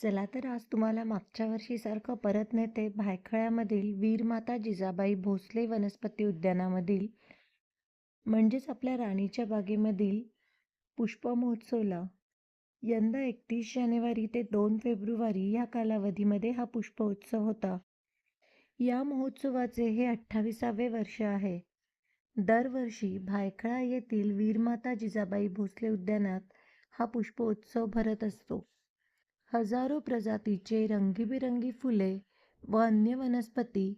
चला तर आज तुम्हाला मागच्या वर्षीसारखं परत नेते भायखळ्यामधील वीरमाता जिजाबाई भोसले वनस्पती उद्यानामधील म्हणजेच आपल्या राणीच्या बागेमधील पुष्प महोत्सवला यंदा एकतीस जानेवारी ते दोन फेब्रुवारी या कालावधीमध्ये हा पुष्पोत्सव होता. या महोत्सवाचे हे अठ्ठावीसावे वर्ष आहे. दरवर्षी भायखळा येथील वीरमाता जिजाबाई भोसले उद्यानात हा पुष्पोत्सव भरत असतो. हजारो प्रजातीचे रंगीबेरंगी फुले व अन्य वनस्पती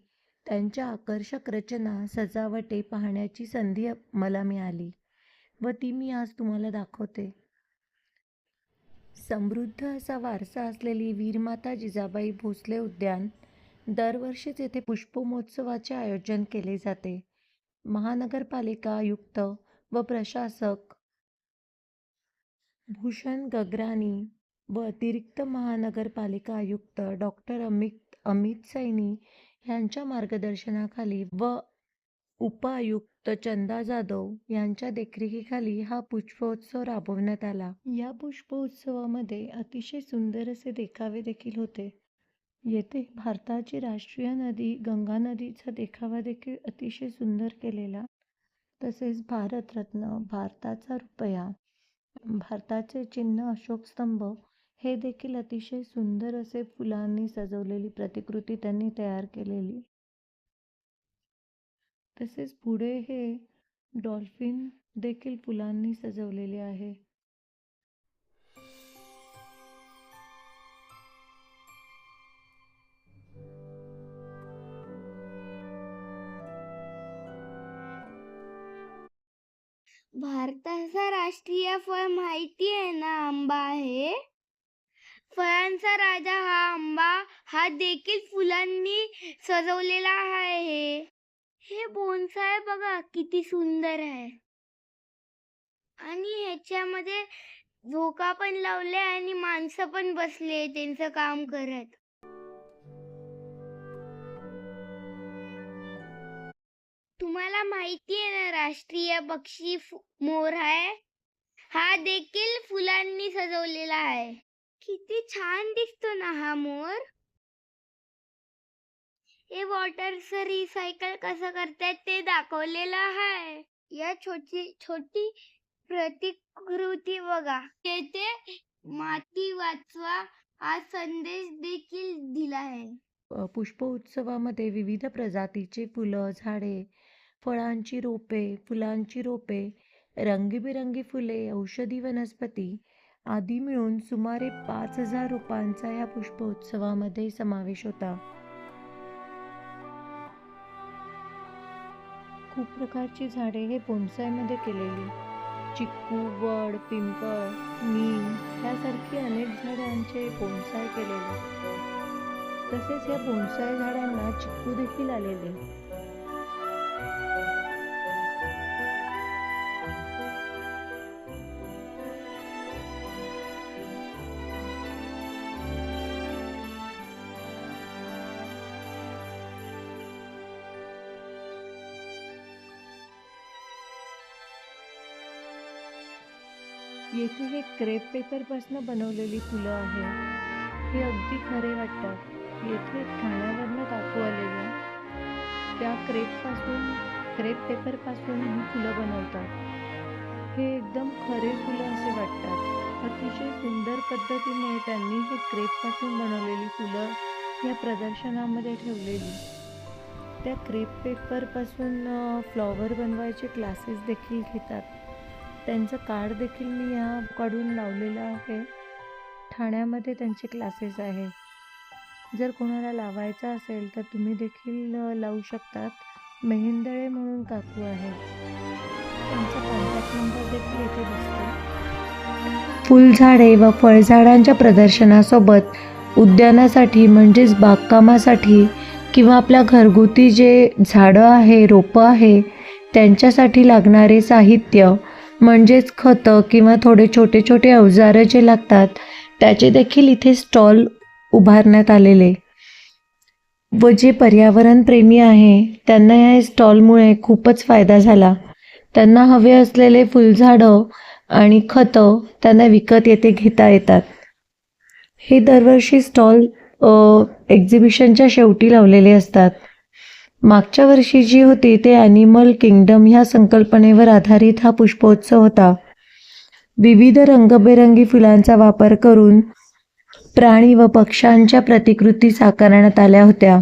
त्यांच्या आकर्षक रचना सजावटे पाहण्याची संधी मला मिळाली व ती मी आज तुम्हाला दाखवते. समृद्ध असा वारसा असलेली वीरमाता जिजाबाई भोसले उद्यान दरवर्षीच येथे पुष्पमहोत्सवाचे आयोजन केले जाते. महानगरपालिका आयुक्त व प्रशासक भूषण गगराणी व अतिरिक्त महानगरपालिका आयुक्त डॉक्टर अमित अमित सैनी यांच्या मार्गदर्शनाखाली व उपआयुक्त चंदा जाधव यांच्या देखरेखीखाली हा पुष्पोत्सव राबवण्यात आला. या पुष्पोत्सवामध्ये अतिशय सुंदर असे देखावे देखील होते. येथे भारताची राष्ट्रीय नदी गंगा नदीचा देखावा देखील अतिशय सुंदर केलेला. तसेच भारतरत्न भारताचा रुपया भारताचे चिन्ह अशोक स्तंभ हे देखील अतिशय सुंदर असे फुलांनी सजवलेली प्रतिकृती त्यांनी तयार केलेली. तसेच पुढे हे डॉल्फिन देखील फुलांनी सजवलेले आहे. भारताचा राष्ट्रीय फळ माहिती आहे ना आंबा आहे? फळांचा राजा हा आंबा हा देखील फुलांनी सजवलेला आहे. हे बोनसाय बघा किती सुंदर आहे. आणि ह्याच्यामध्ये झोका पण लावले आणि माणसं पण बसले त्यांचं काम करत. तुम्हाला माहिती आहे ना राष्ट्रीय पक्षी मोर आहे. हा देखील फुलांनी सजवलेला आहे. किती छान दिसतो ना हा मोर. हे वॉटरच रिसायकल कसं करतात ते दाखवलेलं आहे. या छोटी छोटी प्रतिकृती बघा. येथे माती वाचवा हा संदेश देखील दिला आहे. पुष्प उत्सवामध्ये विविध प्रजातीची फुलं झाडे फळांची रोपे फुलांची रोपे रंगीबेरंगी फुले औषधी वनस्पती आदी मिळून सुमारे पाच हजार रोपांचा या पुष्पोत्सवामध्ये समावेश होता. खूप प्रकारची झाडे हे बोनसायमध्ये केलेली. चिक्कू वड पिंपळ नीम यासारखी अनेक झाडांचे बोनसाय केलेले. तसेच या बोनसाय झाडांना चिक्कू देखील आलेले. येथे हे क्रेप पेपरपासनं बनवलेली फुलं आहे. हे अगदी खरे वाटतात. येथे ठाण्यावरनं काकू आलेल्या त्या क्रेपपासून क्रेप पेपरपासून ही फुलं बनवतात. हे एकदम खरे फुलं असे वाटतात. अतिशय सुंदर पद्धतीने त्यांनी हे क्रेपपासून बनवलेली फुलं या प्रदर्शनामध्ये ठेवलेली. त्या क्रेप पेपरपासून फ्लॉवर बनवायचे क्लासेस देखील घेतात. त्यांचं कार्ड देखील मी ह्या काढून लावलेलं आहे. ठाण्यामध्ये त्यांचे क्लासेस आहेत. जर कोणाला लावायचा असेल तर तुम्ही देखील लावू शकतात. मेहेंदळे म्हणून काकू आहे. त्यांचा कॉन्टॅक्ट नंबर देखील येथे दिसतो फुलझाडे व फळझाडांच्या प्रदर्शनासोबत उद्यानासाठी म्हणजेच बागकामासाठी किंवा आपल्या घरगुती जे झाडं आहे रोपं आहे त्यांच्यासाठी लागणारे साहित्य म्हणजेच खतं किंवा थोडे छोटे छोटे अवजारं जे लागतात त्याचे देखील इथे स्टॉल उभारण्यात आलेले. व जे पर्यावरणप्रेमी आहे त्यांना या स्टॉलमुळे खूपच फायदा झाला. त्यांना हवे असलेले फुलझाडं आणि खतं त्यांना विकत येते घेता येतात. हे दरवर्षी स्टॉल एक्झिबिशनच्या शेवटी लावलेले असतात. मागच्या वर्षी जी होती ते ॲनिमल किंगडम ह्या संकल्पनेवर आधारित हा पुष्पोत्सव होता. विविध रंगबेरंगी फुलांचा वापर करून प्राणी व पक्ष्यांच्या प्रतिकृती साकारण्यात आल्या होत्या.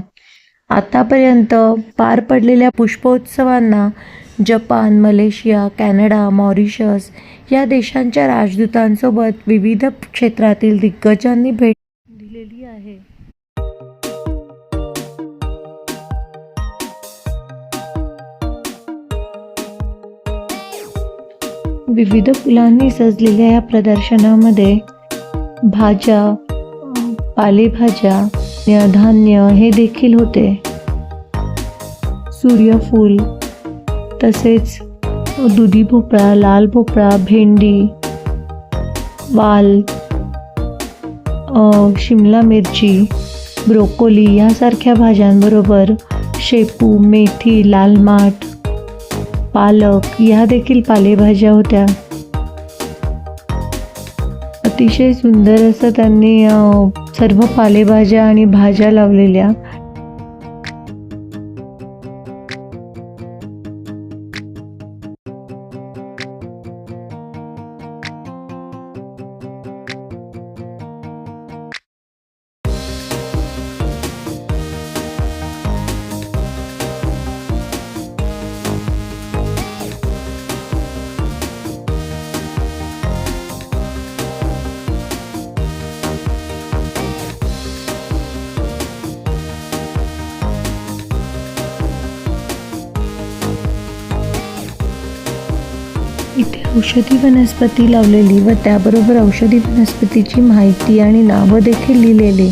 आतापर्यंत पार पडलेल्या पुष्पोत्सवांना जपान मलेशिया कॅनडा मॉरिशस या देशांच्या राजदूतांसोबत विविध क्षेत्रातील दिग्गजांनी भेट विविध फुलांनी सजलेल्या या प्रदर्शनामध्ये भाज्या पालेभाज्या धान्य हे देखील होते. सूर्यफूल तसेच दुधी भोपळा लाल भोपळा भेंडी वाल शिमला मिरची ब्रोकोली यासारख्या भाज्यांबरोबर शेपू मेथी लाल माठ पालक या देखील पालेभाज्या होत्या. अतिशय सुंदर असं त्यांनी सर्व पालेभाज्या आणि भाज्या लावलेल्या. औषधी वनस्पती लावलेली व त्याबरोबर औषधी वनस्पतीची माहिती आणि नावं देखील लिहिलेली.